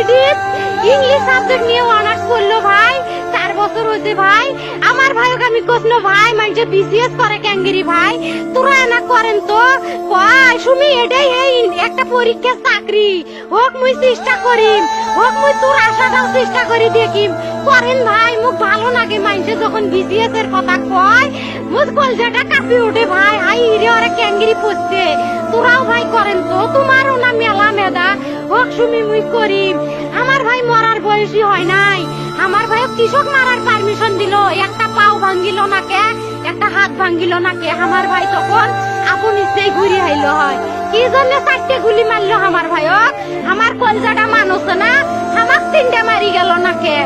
রুকিয়া English subject নিয়ে honours করল ভাই। চার বছর হয়েছে ভাই। আমার ভাইকে আমি কখনো ভাই মানুষে বিসিএস করে ক্যাঙ্গেরি ভাই। তোরা না করেন তো। কয় শুনি, এটাই এই একটা পরীক্ষা চাকরি। হোক মুই চেষ্টা করিম। হোক মুই তোর আশাটাও চেষ্টা করি দেখিম। করেন ভাই, মুখ ভালো লাগে মানুষে যখন বিসিএস এর কথা কয়। মুখ কলজাটা কাঁপি ওঠে ভাই। হাই রে ওরা ক্যাঙ্গেরি পড়ছে। তোরাও ভাই করেন তো। তোমারও না মেলা মেদা। হোক সুমি মুই করিম। আমার ভাই মরার বয়সী হয় নাই। আমার ভাই কৃষক মারার পারমিশন দিল। একটা পাও ভাঙ্গিল না কে একটা হাত ভাঙ্গিল না কে আমার ভাই তখন আপন ইচ্ছেই ঘুরি আইল হয়। কি জন্য চারটে গুলি মারলো আমার ভাইক? আমার কলজাটা মানুষ না। আমার তিনটে মারি গেল না কে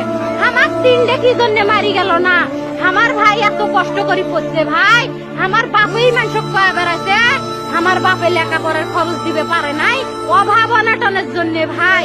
আমার তিনটে কি জন্য মারি গেল না? আমার ভাই এত কষ্ট করে পড়ছে ভাই। আমার বাপই মানুষ কয়া বেড়াচ্ছে আমার বাপে লেখাপড়ার খরচ দিবে পারে নাই। অভাব অনাটনের জন্য ভাই।